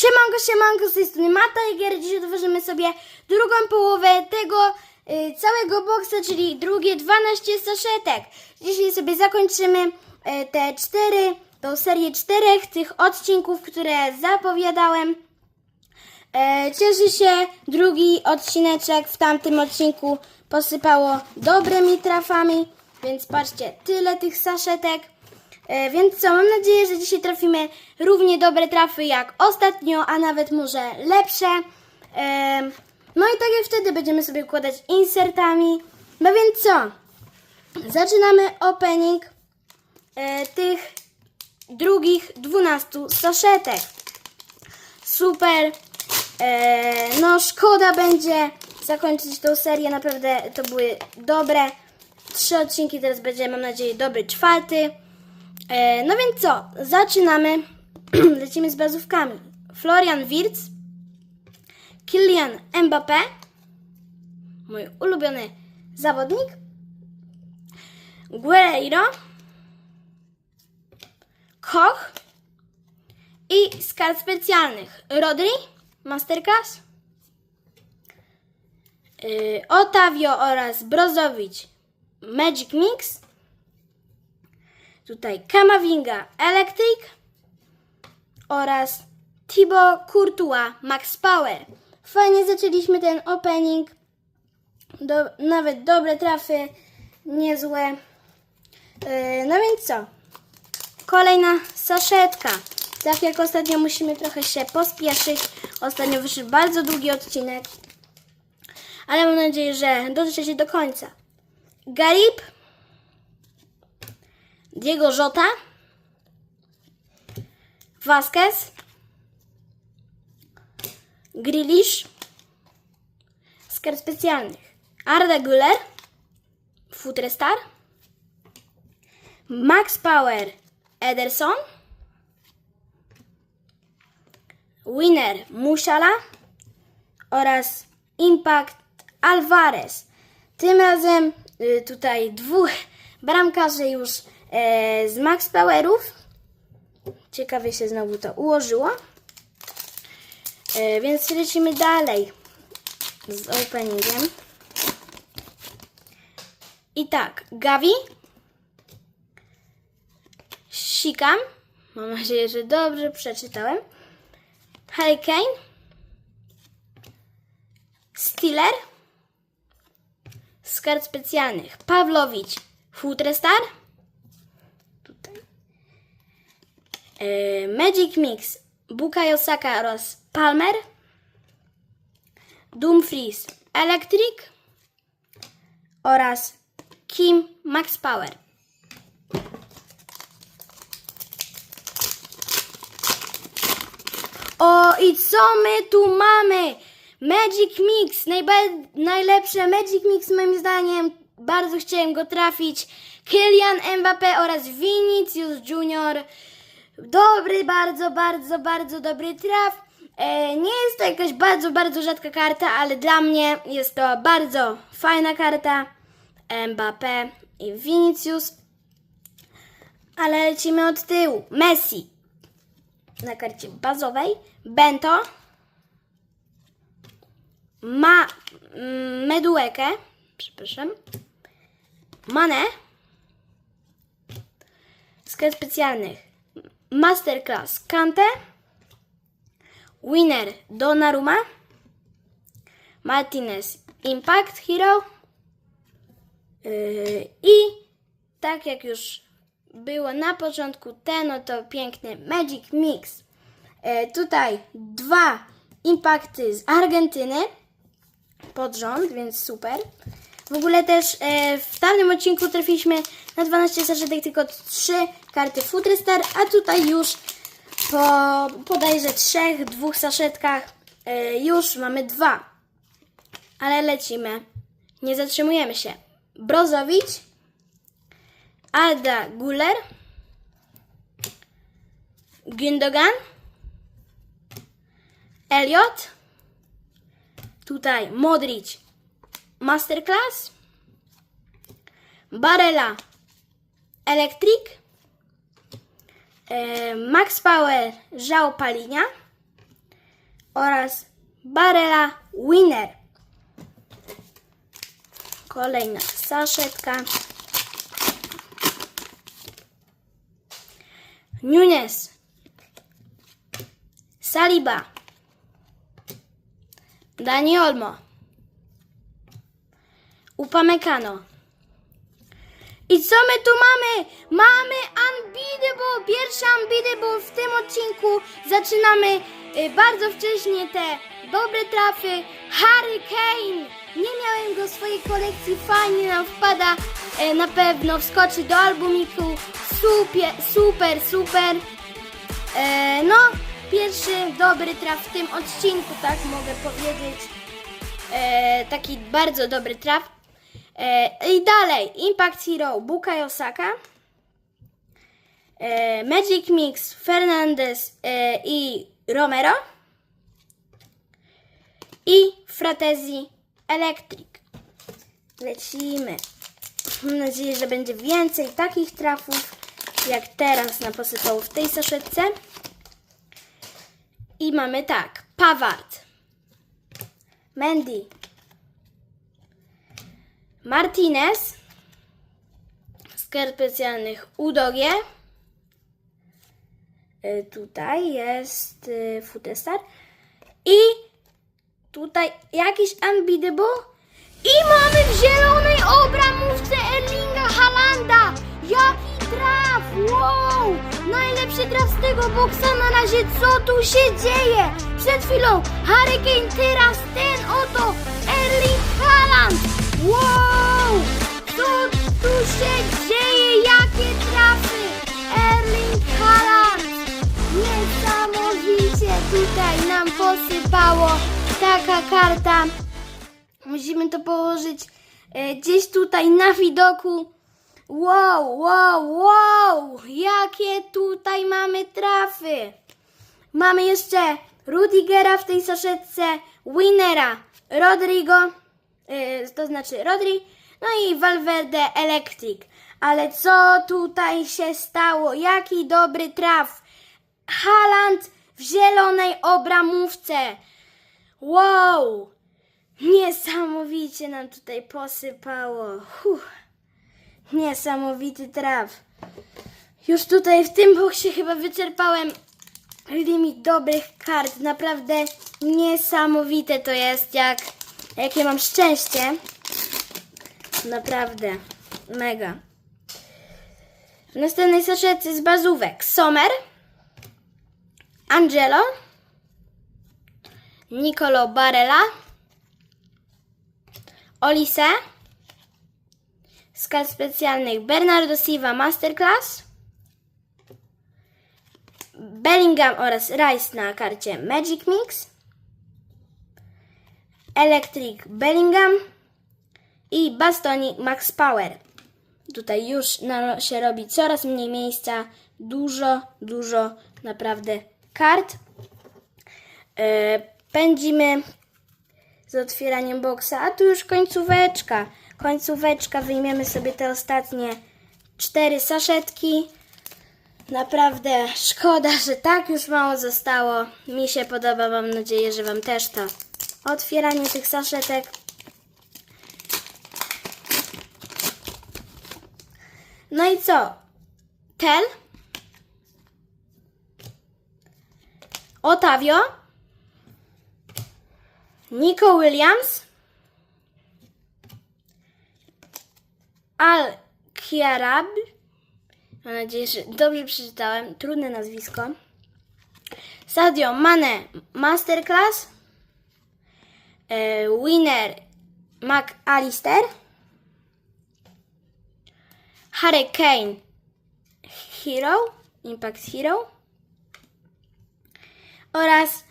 Siemanko, siemanko, z tej strony Mata Igier. Dzisiaj otworzymy sobie drugą połowę tego y, całego boksa, czyli drugie 12 saszetek. Dzisiaj sobie zakończymy y, te cztery, tą serię czterech tych odcinków, które zapowiadałem. E, się drugi odcineczek. W tamtym odcinku posypało dobrymi trafami, więc patrzcie, tyle tych saszetek. E, więc co, mam nadzieję, że dzisiaj trafimy równie dobre trafy jak ostatnio, a nawet może lepsze. E, no i tak jak wtedy będziemy sobie układać insertami. No więc co? Zaczynamy opening e, tych drugich 12 saszetek. Super. No szkoda będzie zakończyć tą serię. Naprawdę to były dobre trzy odcinki. Teraz będzie, mam nadzieję, dobry czwarty. E, no więc co? Zaczynamy. Lecimy z bazówkami. Florian Wirtz. Kylian Mbappé. Mój ulubiony zawodnik. Guerreiro. Koch. I z kart specjalnych Rodri, Masterclass, yy, Otavio oraz Brozowicz Magic Mix, tutaj Kamavinga Electric oraz Thibaut Courtois Max Power. Fajnie zaczęliśmy ten opening, Do, nawet dobre trafy, niezłe. Yy, no więc co? Kolejna saszetka. Tak jak ostatnio musimy trochę się pospieszyć. Ostatnio wyszedł bardzo długi odcinek. Ale mam nadzieję, że dotrzecie do końca. Garib. Diego Jota. Vasquez. Grealish. Z kart specjalnych. Arda Güler. Futrestar. Max Power. Ederson. Winner Musiala oraz Impact Alvarez. Tym razem y, tutaj dwóch bramkarzy już e, z Max Powerów. Ciekawie się znowu to ułożyło. E, więc lecimy dalej z openingiem. I tak, Gavi, Sikam, mam nadzieję, że dobrze przeczytałem. Hurricane, Stiller, z kart specjalnych Pawlowicz, Futrestar, tutaj, e, Magic Mix, Bukayo Saka oraz Palmer, Doomfreeze, Electric oraz Kim Max Power. O, i co my tu mamy? Magic Mix, najlepsze Magic Mix moim zdaniem. Bardzo chciałem go trafić. Kylian Mbappé oraz Vinicius Junior. Dobry, bardzo, bardzo, bardzo dobry traf. E, nie jest to jakaś bardzo, bardzo rzadka karta, ale dla mnie jest to bardzo fajna karta. Mbappé i Vinicius. Ale lecimy od tyłu. Messi na karcie bazowej. Bento ma mm, Meduekę, przepraszam, Mane kart specjalnych Masterclass Kante Winner Donnarumma Martinez Impact Hero Yy, i tak jak już było na początku ten oto piękny Magic Mix. E, tutaj dwa impakty z Argentyny pod rząd, więc super. W ogóle też e, w tamtym odcinku trafiliśmy na 12 saszetek tylko 3 karty Futrestar, a tutaj już po bodajże trzech, dwóch saszetkach e, już mamy dwa. Ale lecimy. Nie zatrzymujemy się. Brozowicz, Alda Guller, Gündogan, Elliot, tutaj Modric, Masterclass, Barella, Electric, e, Max Power, Żał Palinia oraz Barela Winner. Kolejna saszetka. Nunes. Saliba. Dani Olmo. Upamecano. I co my tu mamy? Mamy Unbeatable, pierwszy Unbeatable w tym odcinku. Zaczynamy y, bardzo wcześnie te dobre trafy. Harry Kane. Nie miałem go w swojej kolekcji, fajnie nam wpada. Y, na pewno wskoczy do albumiku. Super, super, super. E, no, pierwszy dobry traf w tym odcinku, tak mogę powiedzieć. Taki bardzo dobry traf. E, I dalej, Impact Hero, Bukayo Osaka. E, Magic Mix, Fernandez e, i Romero. I Fratezi Electric. Lecimy. Mam nadzieję, że będzie więcej takich trafów, jak teraz na posypało w tej saszetce. I mamy tak, Pawart, Mendy, Martinez, z kart specjalnych Udogie. Y, Tutaj jest y, Futestar. I tutaj jakiś Unbeatable. I mamy w zielonej obramówce Erlinga Halanda. Jaki traf! Wow! Najlepszy traf z tego boksa na razie. Co tu się dzieje? Przed chwilą Harry Kane, teraz ten oto Erling Haaland. Wow! Co tu się dzieje? Jakie trafy? Erling Haaland. Niesamowicie tutaj nam posypało. Taka karta. Musimy to położyć e, gdzieś tutaj na widoku. Wow, wow, wow! Jakie tutaj mamy trafy! Mamy jeszcze Rudigera w tej saszetce, Winnera, Rodrigo, e, to znaczy Rodri, no i Valverde Electric. Ale co tutaj się stało? Jaki dobry traf! Haaland w zielonej obramówce. Wow! Niesamowicie nam tutaj posypało. Huh. Niesamowity traf. Już tutaj w tym boksie chyba wyczerpałem limit dobrych kart. Naprawdę niesamowite to jest, jak jakie mam szczęście. Naprawdę. Mega. W następnej saszetce z bazówek. Sommer, Angelo, Nicolo Barella, Olise, z kart specjalnych Bernardo Silva Masterclass, Bellingham oraz Rice na karcie Magic Mix, Electric Bellingham i Bastoni Max Power. Tutaj już się robi coraz mniej miejsca, dużo, dużo naprawdę kart. E, pędzimy z otwieraniem boksa, a tu już końcóweczka. Końcóweczka, wyjmiemy sobie te ostatnie cztery saszetki. Naprawdę szkoda, że tak już mało zostało. Mi się podoba, mam nadzieję, że Wam też to otwieranie tych saszetek. No i co? Tel? Otavio? Nico Williams? Al Kiarab. Mam nadzieję, że dobrze przeczytałem. Trudne nazwisko. Sadio Mane Masterclass. E, winner McAllister. Harry Kane Hero. Impact Hero. Oraz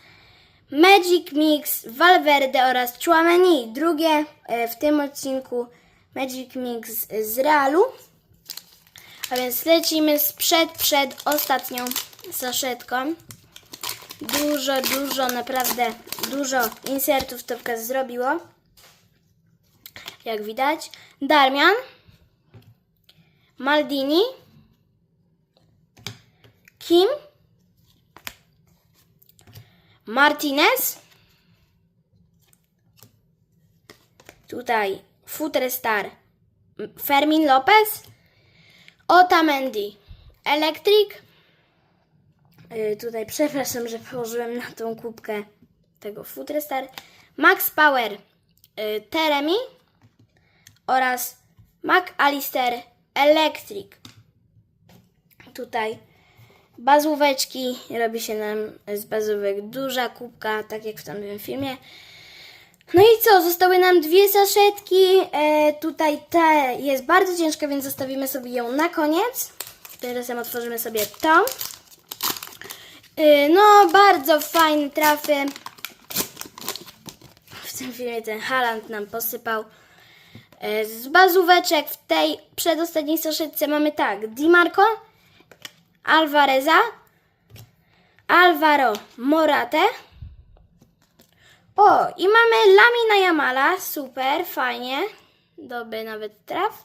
Magic Mix Valverde oraz Chouameni. Drugie e, w tym odcinku Magic Mix z Realu. A więc lecimy z przed, przed ostatnią saszetką. Dużo, dużo, naprawdę dużo insertów to pokaz zrobiło. Jak widać. Darmian. Maldini. Kim. Martinez. Tutaj Futrestar Fermin Lopez. Otamendi Electric. Yy, tutaj przepraszam, że położyłem na tą kubkę tego Futrestar. Max Power yy, Teremi oraz McAllister Electric. Tutaj bazóweczki. Robi się nam z bazówek duża kubka, tak jak w tamtym filmie. No i co? Zostały nam dwie saszetki. E, tutaj ta jest bardzo ciężka, więc zostawimy sobie ją na koniec. Tymczasem otworzymy sobie tą. E, no, bardzo fajne trafy. W tym filmie ten Haland nam posypał. E, z bazóweczek w tej przedostatniej saszetce mamy tak. Di Marco, Alvareza, Alvaro Morate. O, i mamy Lamina Jamala, super, fajnie. Dobry nawet traf.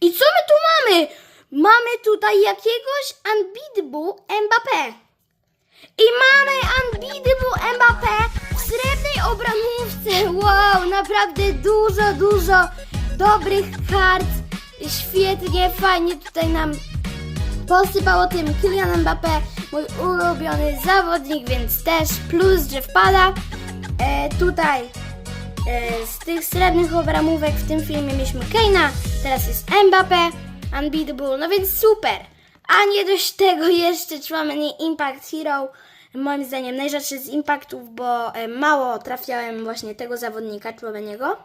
I co my tu mamy? Mamy tutaj jakiegoś Unbeatable Mbappé. I mamy Unbeatable Mbappé srebrnej obramówce. Wow, naprawdę dużo, dużo dobrych kart. Świetnie, fajnie tutaj nam posypał o tym Kylian Mbappé, mój ulubiony zawodnik, więc też plus, że wpada. E, tutaj e, z tych srebrnych obramówek w tym filmie mieliśmy Keina, teraz jest Mbappé, Unbeatable, no więc super. A nie dość tego jeszcze Chouameni Impact Hero, moim zdaniem najrzadszy z Impactów, bo e, mało trafiałem właśnie tego zawodnika Chouameniego.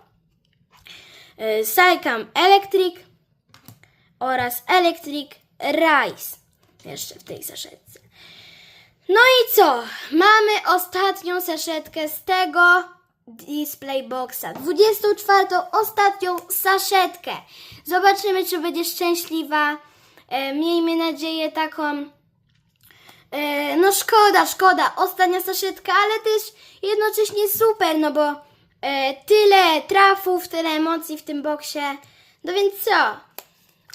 E, Saikam Electric, oraz Electric Rice. Jeszcze w tej saszetce. No i co? Mamy ostatnią saszetkę z tego display boxa. 24. ostatnią saszetkę. Zobaczymy, czy będzie szczęśliwa. E, miejmy nadzieję taką. E, no szkoda, szkoda. Ostatnia saszetka, ale też jednocześnie super, no bo e, tyle trafów, tyle emocji w tym boksie. No więc co?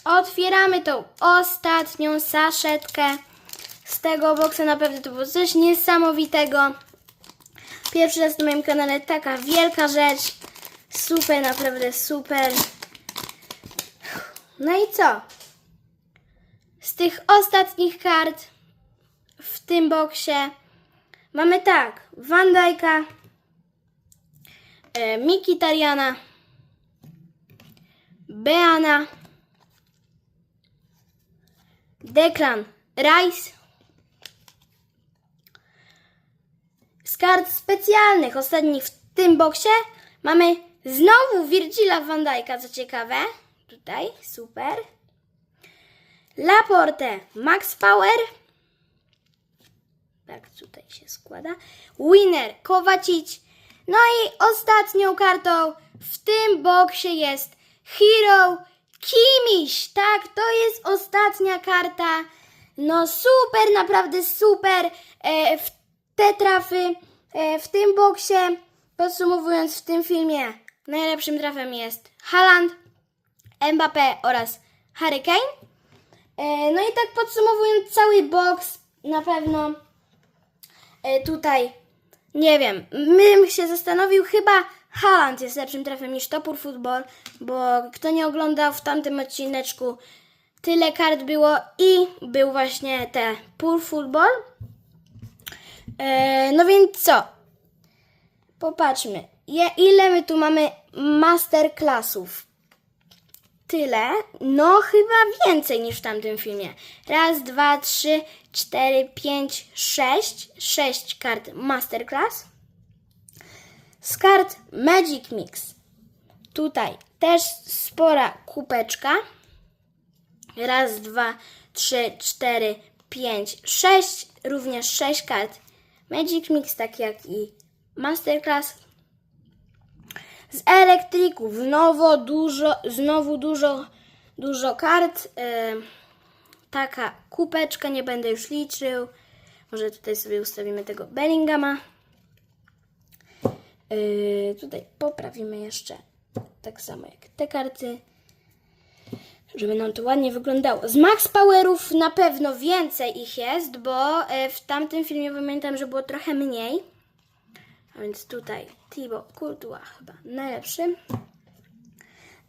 Otwieramy tą ostatnią saszetkę z tego boksa. Naprawdę to było coś niesamowitego. Pierwszy raz na moim kanale taka wielka rzecz. Super, naprawdę super. No i co? Z tych ostatnich kart w tym boksie mamy tak. Van Dijk'a, e, Mikitariana, Beana, Declan Rice. Z kart specjalnych, ostatnich w tym boksie, mamy znowu Virgila van Dijk'a, co ciekawe. Tutaj, super. Laporte Max Power. Tak, tutaj się składa. Winner Kowacic. No i ostatnią kartą w tym boksie jest Hero Kimiś. Tak, to jest ostatnia karta. No super, naprawdę super. E, w te trafy e, w tym boksie. Podsumowując w tym filmie, najlepszym trafem jest Haaland, Mbappé oraz Harry Kane. E, no i tak podsumowując cały boks, na pewno tutaj, nie wiem, bym się zastanowił, chyba Haaland jest lepszym trafem niż Topór Football, bo kto nie oglądał w tamtym odcineczku, tyle kart było i był właśnie te Pur Football. E, no więc co? Popatrzmy, ile my tu mamy masterclassów tyle, no chyba więcej niż w tamtym filmie. Raz, dwa, trzy, cztery, pięć, sześć. Sześć kart Masterclass. Z kart Magic Mix. Tutaj też spora kupeczka. Raz, dwa, trzy, cztery, pięć, sześć. Również sześć kart Magic Mix, tak jak i Masterclass. Z elektryków znowu dużo, znowu dużo, dużo kart. E, taka kupeczka, nie będę już liczył. Może tutaj sobie ustawimy tego Bellingama. E, tutaj poprawimy jeszcze tak samo jak te karty. żeby nam to ładnie wyglądało. Z Max Powerów na pewno więcej ich jest, bo e, w tamtym filmie pamiętam, że było trochę mniej. A więc tutaj Thibaut Courtois chyba najlepszy.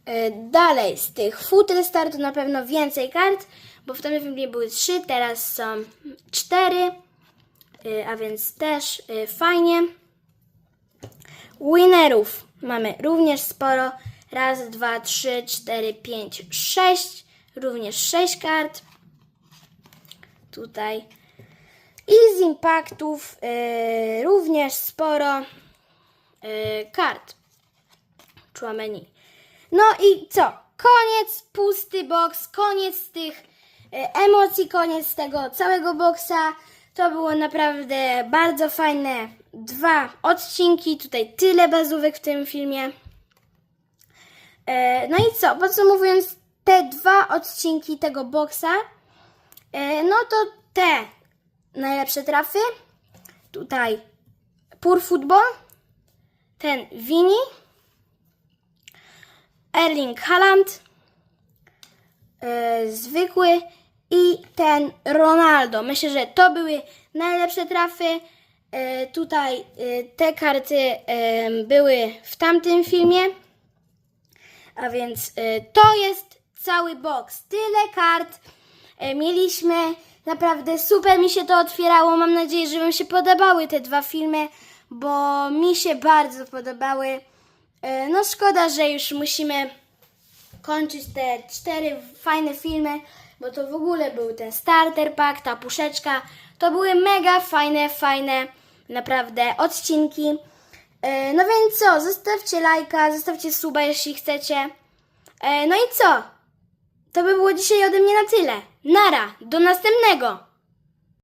E, Dalej z tych Futre Star to na pewno więcej kart, bo w tamtym filmie były trzy, teraz są cztery, E, a więc też e, fajnie. Winnerów mamy również sporo. Raz, dwa, trzy, cztery, pięć, sześć. Również sześć kart. Tutaj. I z impaktów e, również sporo e, kart. Chouameni. No i co? Koniec, pusty box, koniec tych e, emocji, koniec tego całego boxa. To było naprawdę bardzo fajne dwa odcinki. Tutaj tyle bazówek w tym filmie. E, No i co? Podsumowując te dwa odcinki tego e, no to te najlepsze trafy. Tutaj Pur Football, ten Vini, Erling Haaland, e, zwykły i ten Ronaldo. Myślę, że to były najlepsze trafy. E, tutaj e, te karty e, były w tamtym filmie. A więc e, to jest cały box. Tyle kart e, mieliśmy. Naprawdę super mi się to otwierało. Mam nadzieję, że Wam się podobały te dwa filmy, bo mi się bardzo podobały. E, No szkoda, że już musimy kończyć te cztery fajne filmy, bo to w ogóle był ten starter pack, ta puszeczka. To były mega fajne, fajne naprawdę odcinki. E, No więc co, zostawcie lajka, zostawcie suba, jeśli chcecie. E, No i co? To by było dzisiaj ode mnie na tyle. Nara, do następnego!